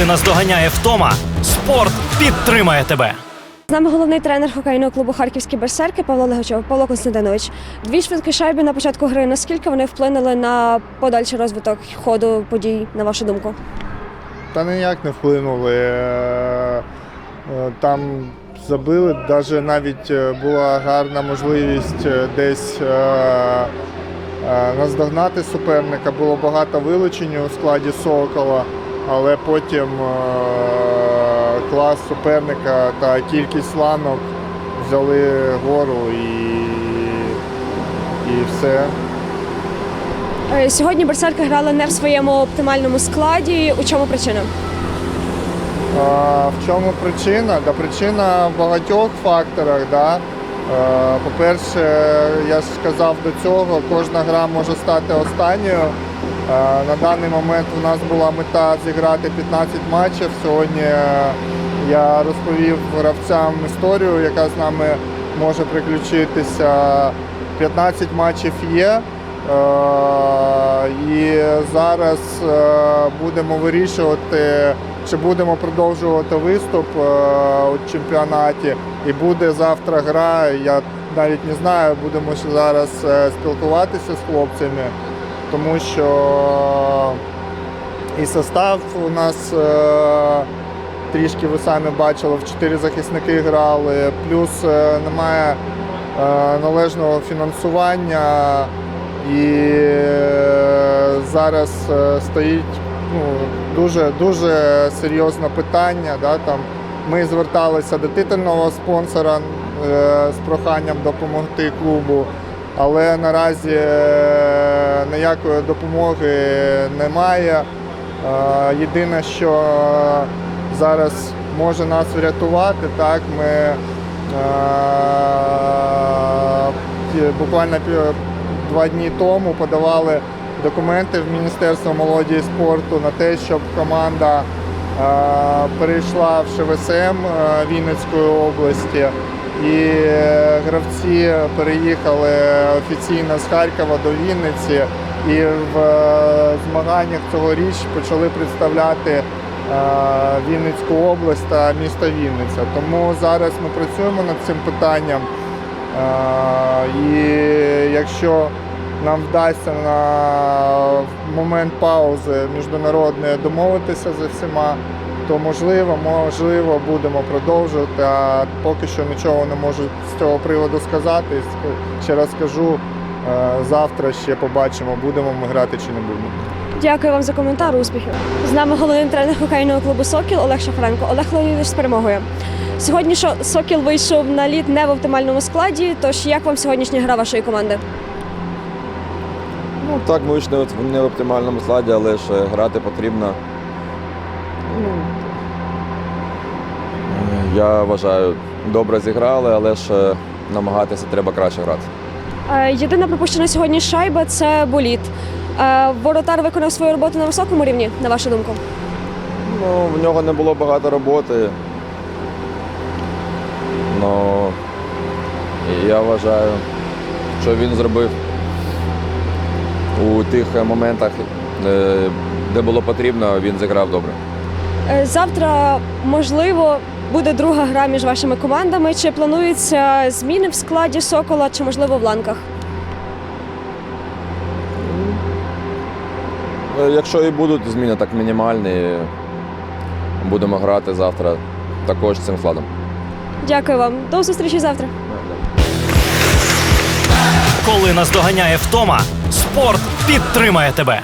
Коли наздоганяє втома, спорт підтримає тебе. З нами головний тренер хокейного клубу Харківські берсерки Павло Легачов. Павло Константинович. Дві швидкі шайби на початку гри. Наскільки вони вплинули на подальший розвиток ходу подій, на вашу думку? Та ніяк не вплинули. Е, е, Там забили, навіть навіть е, була гарна можливість десь наздогнати суперника. Було багато вилучень у складі Сокола, але потім е, клас суперника та кількість ланок взяли гору і, і все. Е, Сьогодні берсерки грали не в своєму оптимальному складі. У чому причина? А, В чому причина? Да, причина в багатьох факторах. Да. Е, По-перше, я ж сказав до цього, кожна гра може стати останньою. Е, На даний момент у нас була мета зіграти 15 матчів. Сьогодні е, я розповів гравцям історію, яка з нами може приключитися. 15 матчів є. Е, І зараз будемо вирішувати, чи будемо продовжувати виступ у чемпіонаті. І буде завтра гра. Я навіть не знаю, будемо зараз спілкуватися з хлопцями, тому що і состав у нас е, трішки ви самі бачили, в чотири захисники грали, плюс е, немає е, належного фінансування. І е, зараз е, стоїть ну, дуже, дуже серйозне питання. Да, там, ми зверталися до титульного спонсора е, з проханням допомогти клубу, але наразі е, ніякої допомоги немає. Е, Єдине, що зараз може нас врятувати, так, ми е, буквально два дні тому подавали документи в Міністерство молоді і спорту на те, щоб команда перейшла в ШВСМ Вінницької області. І е, гравці переїхали офіційно з Харкова до Вінниці і в е, змаганнях цьогоріч почали представляти е, Вінницьку область та місто Вінниця. Тому зараз ми працюємо над цим питанням. І якщо нам вдасться на момент паузи міжнародної домовитися за всіма, то можливо, можливо, будемо продовжувати. А поки що нічого не можу з цього приводу сказати. Ще раз скажу, е, завтра ще побачимо, будемо ми грати чи не будемо. Дякую вам за коментар. Успіхів. З нами головний тренер хокейного клубу Сокіл Олег Шафренко. Олег Леонідович з перемогою. Сьогодні що Сокіл вийшов на лід не в оптимальному складі. Тож як вам сьогоднішня гра вашої команди? Ну так, ми вийшли не в оптимальному складі, але ж грати потрібно. Ну, Я вважаю, добре зіграли, але ж е, намагатися треба краще грати. Е, Єдина пропущена сьогодні шайба це боліт. Е, Воротар виконав свою роботу на високому рівні, на вашу думку. Ну, в нього не було багато роботи. Ну, я вважаю, що він зробив у тих моментах, де було потрібно, він зіграв добре. Завтра, можливо, буде друга гра між вашими командами. Чи плануються зміни в складі Сокола, чи можливо в ланках? Е, Якщо і будуть зміни так мінімальні, будемо грати завтра також цим складом. Дякую вам. До зустрічі завтра. Коли наздоганяє втома, спорт підтримає тебе.